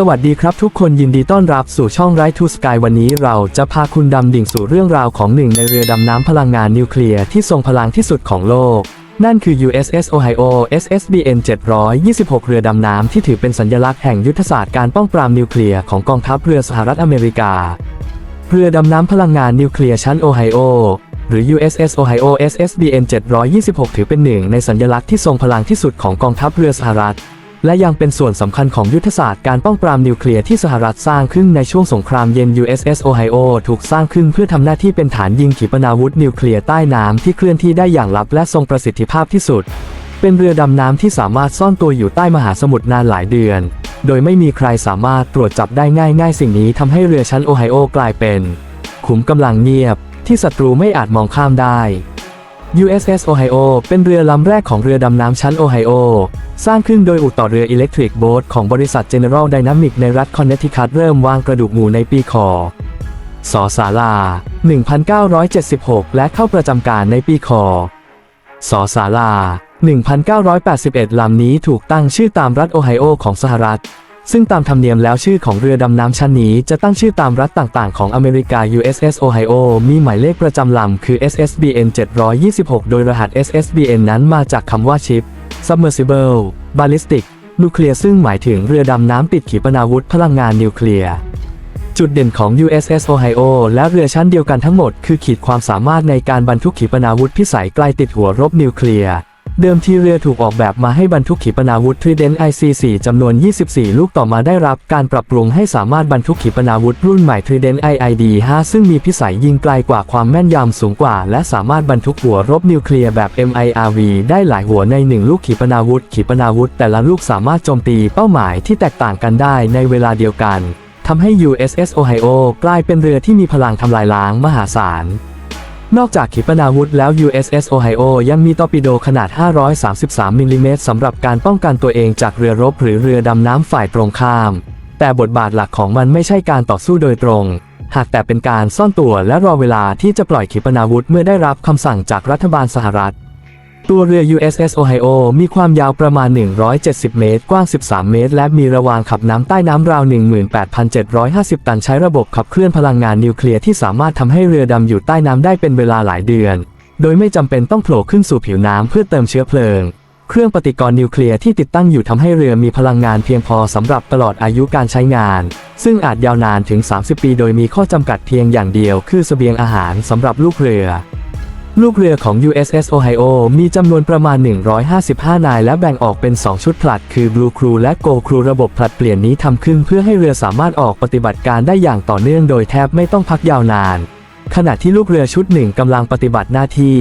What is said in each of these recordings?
สวัสดีครับทุกคนยินดีต้อนรับสู่ช่องไรทูสกายวันนี้เราจะพาคุณดำดิ่งสู่เรื่องราวของหนึ่งในเรือดำน้ำพลังงานนิวเคลียร์ที่ทรงพลังที่สุดของโลก นั่นคือ USS Ohio SSBN 726 เรือดำน้ำที่ถือเป็นสัญลักษณ์แห่งยุทธศาสตร์การป้องปรามนิวเคลียร์ของกองทัพเรือสหรัฐอเมริกา เรือดำน้ำพลังงานนิวเคลียร์ชั้นโอไฮโอหรือ USS Ohio SSBN 726 ถือเป็นหนึ่งในสัญลักษณ์ที่ทรงพลังที่สุดของกองทัพเรือสหรัฐ และยังเป็นส่วนสำคัญของยุทธศาสตร์การป้องปรามนิวเคลียร์ที่สหรัฐสร้างขึ้นในช่วงสงครามเย็น USS Ohio ถูกสร้างขึ้นเพื่อทำหน้าที่เป็นฐานยิงขีปนาวุธนิวเคลียร์ใต้น้ำที่เคลื่อนที่ได้อย่างลับและทรงประสิทธิภาพที่สุด เป็นเรือดำน้ำที่สามารถซ่อนตัวอยู่ใต้มหาสมุทรนานหลายเดือน โดยไม่มีใครสามารถตรวจจับได้ง่ายๆสิ่งนี้ทำให้เรือชั้นโอไฮโอกลายเป็น ขุมกำลังเงียบ ที่ศัตรูไม่อาจมองข้ามได้ USS Ohio เป็นเรือลำแรกของเรือดำน้ำชั้นโอไฮโอ สร้างขึ้นโดยอู่ต่อเรืออิเล็กทริกโบ๊ทของบริษัท General Dynamics ในรัฐคอนเนตทิคัตเริ่มวางกระดูกหมูในปีคอสอสาลา 1976 และเข้าประจำการในปีคอสอสาลา 1981 ลำนี้ถูกตั้งชื่อตามรัฐโอไฮโอของสหรัฐ ซึ่งตามธรรมเนียมแล้วชื่อของเรือดำน้ำชั้นนี้จะตั้งชื่อตามรัฐต่างๆ ของอเมริกา USS Ohio มีหมายเลขประจำลำคือ SSBN 726 โดยรหัส SSBN นั้นมาจากคำว่าชิป submersible ballistic นิวเคลียร์ซึ่งหมายถึงเรือดำน้ำติดขีปนาวุธพลังงานนิวเคลียร์จุดเด่นของ USS Ohio และเรือชั้นเดียวกันทั้งหมด คือขีดความสามารถในการบรรทุกขีปนาวุธพิสัยไกลติดหัวรบนิวเคลียร์ เดิมทีเรือถูกออกแบบมาให้บรรทุกขีปนาวุธ Trident IC4 จำนวน 24 ลูกต่อมาได้รับการปรับปรุงให้สามารถบรรทุกขีปนาวุธรุ่นใหม่ Trident IID5 ซึ่งมีพิสัยยิงไกลกว่าความแม่นยำสูงกว่า และสามารถบรรทุกหัวรบนิวเคลียร์แบบ MIRV ได้หลายหัวในหนึ่งลูกขีปนาวุธ ขีปนาวุธ แต่ละลูกสามารถโจมตีเป้าหมายที่แตกต่างกันได้ในเวลาเดียวกันทำให้ USS Ohio กลายเป็นเรือที่มีพลังทำลายล้างมหาศาล นอกจากขีปนาวุธแล้ว USS Ohio ยังมีตอร์ปิโดขนาด 533มิลลิเมตรสำหรับการป้องกันตัวเองจากเรือรบหรือเรือดำน้ำฝ่ายตรงข้าม แต่บทบาทหลักของมันไม่ใช่การต่อสู้โดยตรง หากแต่เป็นการซ่อนตัวและรอเวลาที่จะปล่อยขีปนาวุธเมื่อได้รับคำสั่งจากรัฐบาลสหรัฐ ตัวเรือ USS Ohio มีความยาวประมาณ 170 เมตร กว้าง 13 เมตร และมีระวางขับน้ำใต้น้ำราว 18,750 ตันใช้ระบบขับเคลื่อนพลังงานนิวเคลียร์ที่สามารถทำให้เรือดำอยู่ใต้น้ำได้เป็นเวลาหลายเดือน โดยไม่จำเป็นต้องโผล่ขึ้นสู่ผิวน้ำเพื่อเติมเชื้อเพลิง เครื่องปฏิกรณ์นิวเคลียร์ที่ติดตั้งอยู่ทำให้เรือมีพลังงานเพียงพอสำหรับตลอดอายุการใช้งาน ซึ่งอาจยาวนานถึง 30 ปี โดยมีข้อจำกัดเพียงอย่างเดียว คือเสบียงอาหารสำหรับลูกเรือ ลูกเรือของ USS Ohio มีจำนวนประมาณ 155 นาย และแบ่งออกเป็น 2 ชุดผลัด คือ Blue Crew และ Gold Crew ระบบผลัดเปลี่ยนนี้ทำขึ้นเพื่อให้เรือสามารถออกปฏิบัติการได้อย่างต่อเนื่องโดยแทบไม่ต้องพักยาวนาน ขณะที่ลูกเรือชุดหนึ่งกำลังปฏิบัติหน้าที่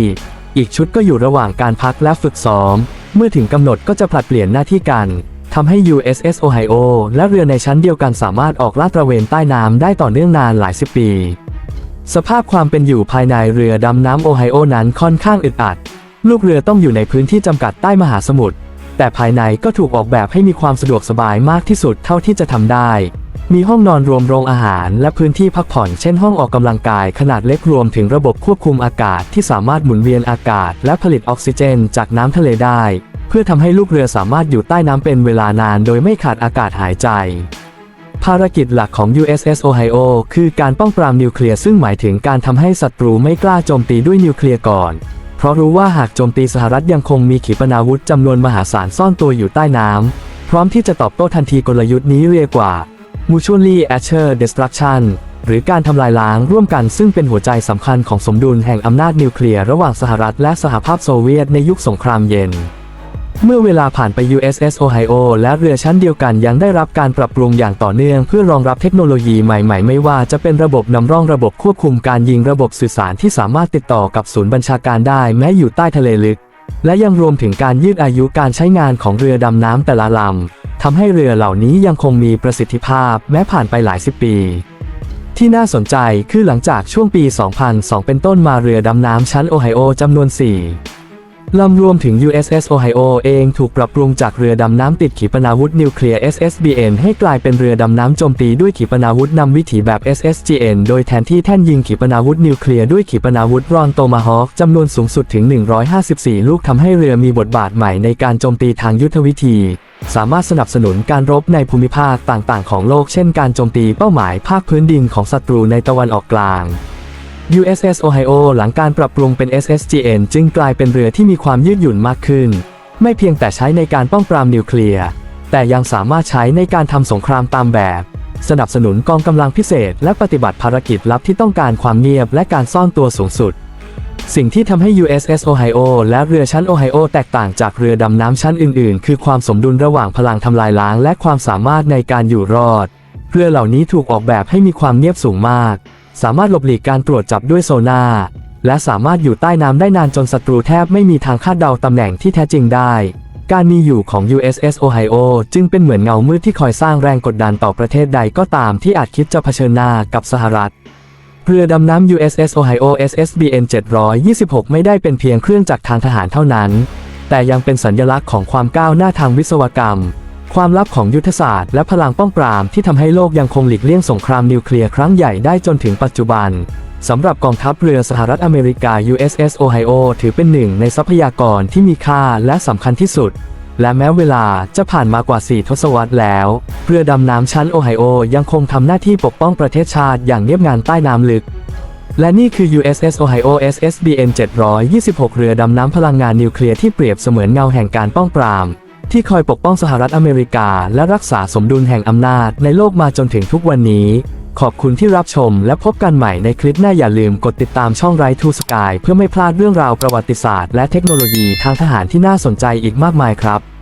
อีกชุดก็อยู่ระหว่างการพักและฝึกซ้อม เมื่อถึงกำหนดก็จะผลัดเปลี่ยนหน้าที่กันทำให้ USS Ohio และเรือในชั้นเดียวกันสามารถออกลาดตระเวนใต้น้ำได้ต่อเนื่องนานหลายสิบปี สภาพความเป็นอยู่ภายในเรือดำน้ำโอไฮโอนั้นค่อนข้างอึดอัด ลูกเรือต้องอยู่ในพื้นที่จำกัดใต้มหาสมุทร แต่ภายในก็ถูกออกแบบให้มีความสะดวกสบายมากที่สุดเท่าที่จะทำได้ มีห้องนอนรวมโรงอาหารและพื้นที่พักผ่อนเช่นห้องออกกำลังกายขนาดเล็กรวมถึงระบบควบคุมอากาศที่สามารถหมุนเวียนอากาศ และผลิตออกซิเจน จากน้ำทะเลได้ เพื่อทำให้ลูกเรือสามารถอยู่ใต้น้ำเป็นเวลานาน โดยไม่ขาดอากาศหายใจ ภารกิจหลักของ USS Ohio คือการป้องปรามนิวเคลียร์ซึ่งหมายถึงการทำให้ศัตรูไม่กล้าโจมตีด้วยนิวเคลียร์ก่อน เพราะรู้ว่าหากโจมตีสหรัฐยังคงมีขีปนาวุธจำนวนมหาศาลซ่อนตัวอยู่ใต้น้ำพร้อมที่จะตอบโต้ทันทีกลยุทธ์นี้เรียกว่า Mutually Assured Destruction หรือการทำลายล้างร่วมกันซึ่งเป็นหัวใจสำคัญของสมดุลแห่งอำนาจนิวเคลียร์ระหว่างสหรัฐและสหภาพโซเวียตในยุคสงครามเย็น เมื่อเวลาผ่านไป USS Ohio และเรือชั้นเดียวกันยังได้รับการปรับปรุงอย่างต่อเนื่องเพื่อรองรับเทคโนโลยีใหม่ๆ ไม่ว่าจะเป็นระบบนำร่องระบบควบคุมการยิงระบบสื่อสารที่สามารถติดต่อกับศูนย์บัญชาการได้แม้อยู่ใต้ทะเลลึก และยังรวมถึงการยืดอายุการใช้งานของเรือดำน้ำแต่ละลำทำให้เรือเหล่านี้ยังคงมีประสิทธิภาพแม้ผ่านไปหลายสิบปีที่น่าสนใจคือหลังจากช่วงปี 2002 เป็นต้นมาเรือดำน้ำชั้นโอไฮโอจำนวน 4 ลำรวมถึง USS Ohio เองถูกปรับปรุงจากเรือดำน้ำติดขีปนาวุธนิวเคลียร์ SSBN ให้กลายเป็นเรือดำน้ำโจมตีด้วยขีปนาวุธนำวิถีแบบ SSGN โดยแทนที่แท่นยิงขีปนาวุธนิวเคลียร์ด้วยขีปนาวุธรอนโตมาฮอคจำนวนสูงสุดถึง 154 ลูกทำให้เรือมีบทบาทใหม่ในการโจมตีทางยุทธวิธี สามารถสนับสนุนการรบในภูมิภาคต่างๆ ของโลกเช่น การโจมตีเป้าหมายภาคพื้นดินของศัตรูในตะวันออกกลาง USS Ohio หลังการปรับปรุงเป็น SSGN จึงกลายเป็นเรือที่มีความยืดหยุ่นมากขึ้น ไม่เพียงแต่ใช้ในการป้องปรามนิวเคลียร์ แต่ยังสามารถใช้ในการทำสงครามตามแบบ สนับสนุนกองกำลังพิเศษ และปฏิบัติภารกิจลับที่ต้องการความเงียบและการซ่อนตัวสูงสุด สิ่งที่ทำให้ USS Ohio และเรือชั้น Ohio แตกต่างจากเรือดำน้ำชั้นอื่นๆ คือความสมดุลระหว่างพลังทำลายล้าง และความสามารถในการอยู่รอด เรือเหล่านี้ถูกออกแบบให้มีความเงียบสูงมาก สามารถหลบหลีกการตรวจจับด้วยโซนาและสามารถอยู่ใต้น้ำได้นานจนศัตรูแทบไม่มีทางคาดเดาตำแหน่งที่แท้จริงได้ การมีอยู่ของ USS Ohio จึงเป็นเหมือนเงามืดที่คอยสร้างแรงกดดันต่อประเทศใดก็ตามที่อาจคิดจะเผชิญหน้ากับสหรัฐเรือดำน้ำ USS Ohio SSBN 726 ไม่ได้เป็นเพียงเครื่องจักรทางทหารเท่านั้น แต่ยังเป็นสัญลักษณ์ของความก้าวหน้าทางวิศวกรรม ความลับของยุทธศาสตร์และพลังป้องปรามที่ทำให้โลกยังคงหลีกเลี่ยงสงครามนิวเคลียร์ครั้งใหญ่ได้จนถึงปัจจุบันสำหรับกองทัพเรือสหรัฐอเมริกา USS Ohio ถือเป็นหนึ่งในทรัพยากรที่มีค่าและสำคัญที่สุด และแม้เวลาจะผ่านมากว่า 4 ทศวรรษแล้ว เรือดำน้ำชั้นโอไฮโอยังคงทำหน้าที่ปกป้องประเทศชาติอย่างเงียบงานใต้น้ำลึก และนี่คือ USS Ohio SSBN 726 เรือดำน้ำพลังงานนิวเคลียร์ที่เปรียบเสมือนเงาแห่งการป้องปราม ที่คอยปกป้องสหรัฐอเมริกา และรักษาสมดุลแห่งอำนาจในโลกมาจนถึงทุกวันนี้ ขอบคุณที่รับชมและพบกันใหม่ในคลิปหน้าอย่าลืมกดติดตามช่องไรทูสกายเพื่อไม่พลาดเรื่องราวประวัติศาสตร์และเทคโนโลยีทางทหารที่น่าสนใจอีกมากมายครับ